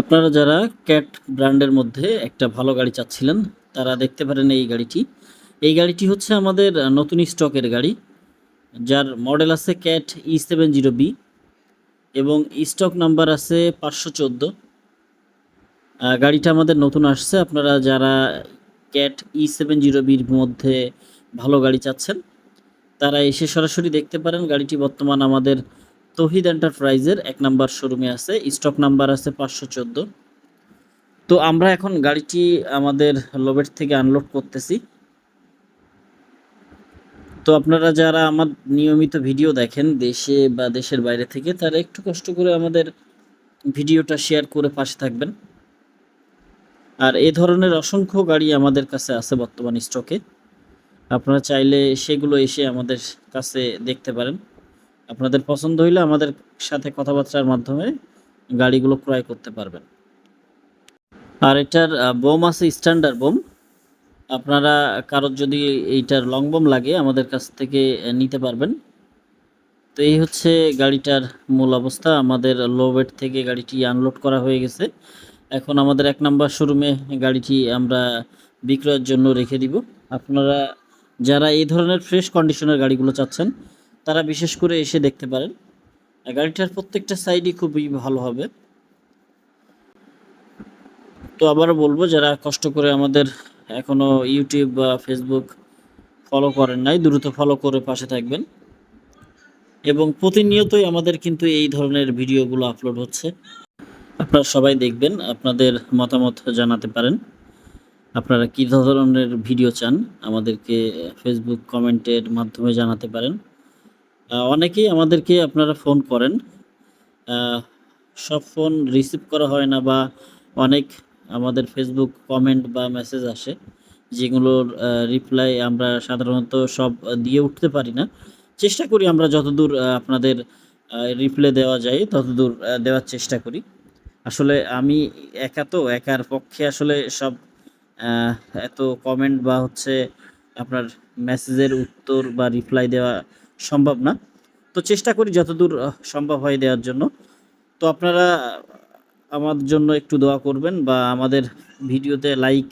আপনারা যারা ক্যাট ব্র্যান্ডের মধ্যে একটা ভালো গাড়ি চাচ্ছিলেন, তারা দেখতে পারেন এই গাড়িটি। এই গাড়িটি হচ্ছে আমাদের নতুন স্টকের গাড়ি, যার মডেল আছে cat E seven zero B এবং স্টক নাম্বার আছে পাঁচশো চোদ্দ। গাড়িটা আমাদের নতুন আসছে। আপনারা যারা ক্যাট ই সেভেন জিরো বির মধ্যে ভালো গাড়ি চাচ্ছেন, তারা এসে সরাসরি দেখতে পারেন। গাড়িটি বর্তমান আমাদের তহিদ এন্টারপ্রাইজের এক নাম্বার শোরুমে আছে। স্টক নাম্বার আছে পাঁচশো চোদ্দ। তো আমরা এখন গাড়িটি আমাদের লোবেট থেকে আনলোড করতেছি। তো আপনারা যারা আমার নিয়মিত ভিডিও দেখেন দেশে বা দেশের বাইরে থেকে, তারা একটু কষ্ট করে আমাদের ভিডিওটা শেয়ার করে পাশে থাকবেন। আর এ ধরনের অসংখ্য গাড়ি আমাদের কাছে আছে বর্তমান স্টকে। আপনারা চাইলে সেগুলো এসে আমাদের কাছে দেখতে পারেন। আপনাদের পছন্দ হইলে আমাদের সাথে কথাবার্তার মাধ্যমে গাড়িগুলো ক্রয় করতে পারবেন। আর এটার বোম আছে স্ট্যান্ডার্ড বোম। আপনারা, কারোর যদি এইটার লং বোম লাগে, আমাদের কাছ থেকে নিতে পারবেন। তো এই হচ্ছে গাড়িটার মূল অবস্থা। আমাদের লো ওয়েট থেকে গাড়িটি আনলোড করা হয়ে গেছে। এখন আমাদের এক নাম্বার শোরুমে গাড়িটি আমরা বিক্রয়ের জন্য রেখে দিব। আপনারা, যারা এই ধরনের ফ্রেশ কন্ডিশনের গাড়িগুলো চাচ্ছেন তারা বিশেষ করে এসে দেখতে পারেন। গাড়িটার প্রত্যেকটা সাইডই খুবই ভালো হবে। তো আবারও বলব, যারা কষ্ট করে আমাদের এখনও ইউটিউব বা ফেসবুক ফলো করেন নাই, দ্রুত ফলো করে পাশে থাকবেন। এবং প্রতিনিয়তই আমাদের কিন্তু এই ধরনের ভিডিওগুলো আপলোড হচ্ছে। আপনারা সবাই দেখবেন, আপনাদের মতামত জানাতে পারেন। আপনারা কী ধরনের ভিডিও চান, আমাদেরকে ফেসবুক কমেন্টের মাধ্যমে জানাতে পারেন। অনেকেই আমাদেরকে আপনারা ফোন করেন। সব ফোন রিসিভ করা হয় না বা অনেক আমাদের ফেসবুক কমেন্ট বা মেসেজ আসে, যেগুলোর রিপ্লাই আমরা সাধারণত সব দিয়ে উঠতে পারি না। চেষ্টা করি আমরা যতদূর আপনাদের রিপ্লে দেওয়া যায়, ততদূর দেওয়ার চেষ্টা করি। আসলে আমি একা তো, একার পক্ষে আসলে সব এত কমেন্ট বা হচ্ছে আপনার মেসেজের উত্তর বা রিপ্লাই দেওয়া সম্ভব না। তো চেষ্টা করি যতদূর সম্ভব হয় দেওয়ার জন্য। তো আপনারা আমার জন্য একটু দোয়া করবেন বা আমাদের ভিডিওতে লাইক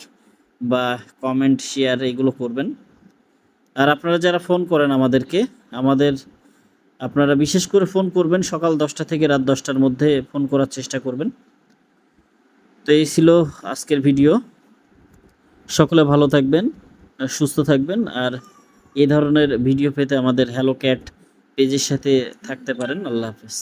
বা কমেন্ট, শেয়ার এগুলো করবেন। আর আপনারা যারা ফোন করেন আমাদেরকে, আমাদের, আপনারা বিশেষ করে ফোন করবেন, সকাল দশটা থেকে রাত দশটার মধ্যে ফোন করার চেষ্টা করবেন। তো এই ছিল আজকের ভিডিও। সকলে ভালো থাকবেন, সুস্থ থাকবেন, আর এই ধরনের ভিডিও পেতে আমাদের হ্যালো ক্যাট পেজের সাথে থাকতে পারেন। আল্লাহ হাফেজ।